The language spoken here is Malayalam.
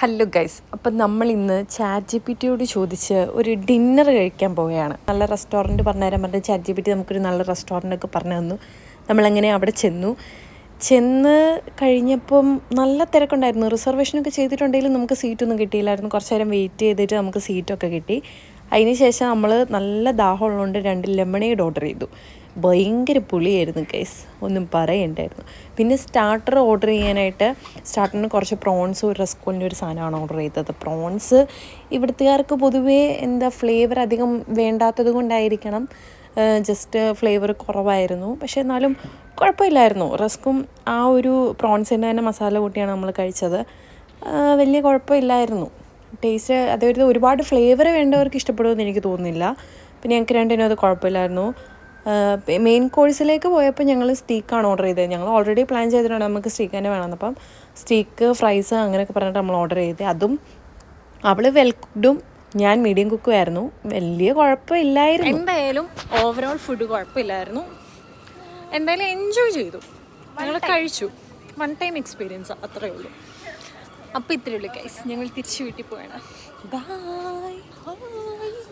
ഹലോ ഗൈസ് അപ്പം നമ്മൾ ഇന്ന് ചാറ്റ് ജി പി ടിയോട് ചോദിച്ച് ഒരു ഡിന്നർ കഴിക്കാൻ പോവുകയാണ്. നല്ല റെസ്റ്റോറന്റ് പറഞ്ഞുതരാൻ പറഞ്ഞ ചാറ്റ് ജി പി ടി നമുക്കൊരു നല്ല റെസ്റ്റോറന്റ് ഒക്കെ പറഞ്ഞു തന്നു. നമ്മളങ്ങനെ അവിടെ ചെന്നു. ചെന്ന് കഴിഞ്ഞപ്പം നല്ല തിരക്കുണ്ടായിരുന്നു. റിസർവേഷനൊക്കെ ചെയ്തിട്ടുണ്ടെങ്കിലും നമുക്ക് സീറ്റൊന്നും കിട്ടിയില്ലായിരുന്നു. കുറച്ച് നേരം വെയിറ്റ് ചെയ്തിട്ട് നമുക്ക് സീറ്റൊക്കെ കിട്ടി. അതിന് ശേഷം നമ്മൾ നല്ല ദാഹമുള്ളതുകൊണ്ട് രണ്ട് ലെമണേഡ് ഓർഡർ ചെയ്തു. ഭയങ്കര പുളിയായിരുന്നു കേസ് ഒന്നും പറയണ്ടായിരുന്നു. പിന്നെ സ്റ്റാർട്ടർ ഓർഡർ ചെയ്യാനായിട്ട് സ്റ്റാർട്ടറിന് കുറച്ച് പ്രോൺസ് ഒരു റെസ്കോളിന്റെ ഒരു സാധനമാണ് ഓർഡർ ചെയ്തത്. പ്രോൺസ് ഇവിടുത്തുകാർക്ക് പൊതുവേ എന്താ ഫ്ലേവർ അധികം വേണ്ടാത്തത് കൊണ്ടായിരിക്കണം. ജസ്റ്റ് ഫ്ലേവർ കുറവായിരുന്നു. പക്ഷേ എന്നാലും കുഴപ്പമില്ലായിരുന്നു. റസ്ക്കും ആ ഒരു പ്രോൺസിന്റെ തന്നെ മസാല കൂട്ടിയാണ് നമ്മൾ കഴിച്ചത്. വലിയ കുഴപ്പമില്ലായിരുന്നു. ടേസ്റ്റ് അതായത് ഒരുപാട് ഫ്ലേവർ വേണ്ടവർക്ക് ഇഷ്ടപ്പെടുമെന്ന് എനിക്ക് തോന്നുന്നില്ല. പിന്നെ ഞങ്ങൾക്ക് രണ്ടിനും അത് കുഴപ്പമില്ലായിരുന്നു. മെയിൻ കോഴ്സിലേക്ക് പോയപ്പോൾ ഞങ്ങൾ സ്റ്റീക്കാണ് ഓർഡർ ചെയ്തത്. ഞങ്ങൾ ഓൾറെഡി പ്ലാൻ ചെയ്തിട്ടുണ്ട് നമുക്ക് സ്റ്റീക്ക് തന്നെ വേണം അപ്പം സ്റ്റീക്ക് ഫ്രൈസ് അങ്ങനെയൊക്കെ പറഞ്ഞിട്ട് നമ്മൾ ഓർഡർ ചെയ്ത്. അതും അവൾ വെൽ കുക്ഡും ഞാൻ മീഡിയം കുക്കും ആയിരുന്നു. വലിയ കുഴപ്പമില്ലായിരുന്നു. എന്തായാലും ഓവറോൾ ഫുഡ് കുഴപ്പമില്ലായിരുന്നു. എന്തായാലും എൻജോയ് ചെയ്തു. ഞങ്ങൾ കഴിച്ചു. വൺ ടൈം എക്സ്പീരിയൻസ് അത്രേ ഉള്ളൂ. അപ്പോൾ ഇത്രയേ ഉള്ളൂ ഗൈസ് ഞങ്ങൾ തിരിച്ചു വീട്ടിൽ പോവാണ്. ബൈ